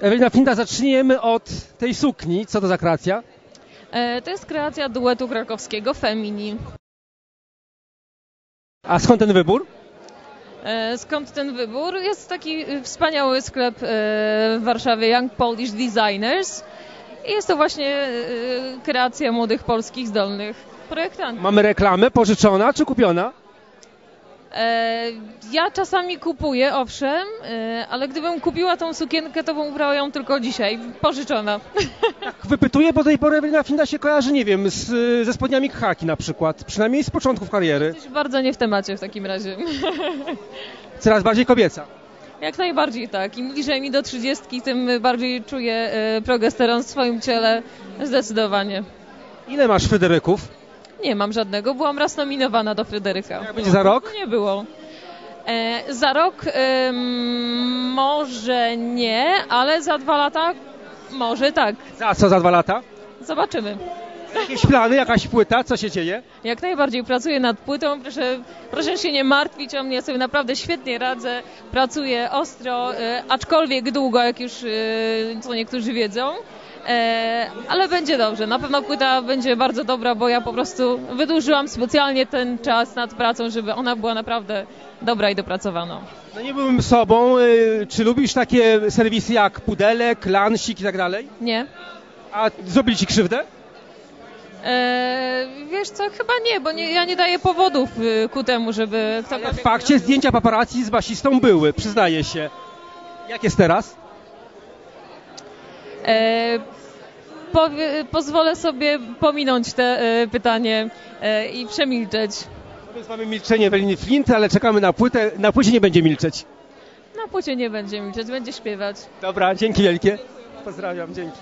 Ewelina Flinta, zaczniemy od tej sukni. Co to za kreacja? E, To jest kreacja duetu krakowskiego Femini. A skąd ten wybór? E, Skąd ten wybór? Jest taki y, wspaniały sklep e, w Warszawie Young Polish Designers i jest to właśnie y, kreacja młodych polskich zdolnych projektantów. Mamy reklamę, pożyczona czy kupiona? E, Ja czasami kupuję, owszem, e, ale gdybym kupiła tą sukienkę, to bym ubrała ją tylko dzisiaj, pożyczona. Wypytuję, bo do tej pory Ewelina Flinta się kojarzy, nie wiem, z, ze spodniami khaki na przykład. Przynajmniej z początków kariery. Jesteś bardzo nie w temacie w takim razie. Coraz bardziej kobieca. Jak najbardziej tak. Im bliżej mi do trzydziestki, tym bardziej czuję e, progesteron w swoim ciele. Zdecydowanie. Ile masz Fryderyków? Nie mam żadnego. Byłam raz nominowana do Fryderyka. Jak będzie za rok? Nie było. E, za rok em, może nie, ale za dwa lata może tak. Za co za dwa lata? Zobaczymy. Jakieś plany, jakaś płyta, co się dzieje? Jak najbardziej pracuję nad płytą. Proszę, proszę się nie martwić o mnie. Ja sobie naprawdę świetnie radzę. Pracuję ostro, e, aczkolwiek długo, jak już e, co niektórzy wiedzą. E, ale będzie dobrze. Na pewno płyta będzie bardzo dobra, bo ja po prostu wydłużyłam specjalnie ten czas nad pracą, żeby ona była naprawdę dobra i dopracowana. No nie byłem sobą. y, Czy lubisz takie serwisy jak Pudelek, Lansik i tak dalej? Nie? A zrobili ci krzywdę? E, wiesz co, chyba nie, bo nie, ja nie daję powodów y, ku temu, żeby W ktokolwiek... fakcie zdjęcia paparazzi z basistą były, przyznaję się. Jak jest teraz? E, powie, pozwolę sobie pominąć te e, pytanie e, i przemilczeć. Więc mamy milczenie Eweliny Flint, ale czekamy na płytę. Na płycie nie będzie milczeć. Na płycie nie będzie milczeć, będzie śpiewać. Dobra, dzięki wielkie. Pozdrawiam, dzięki.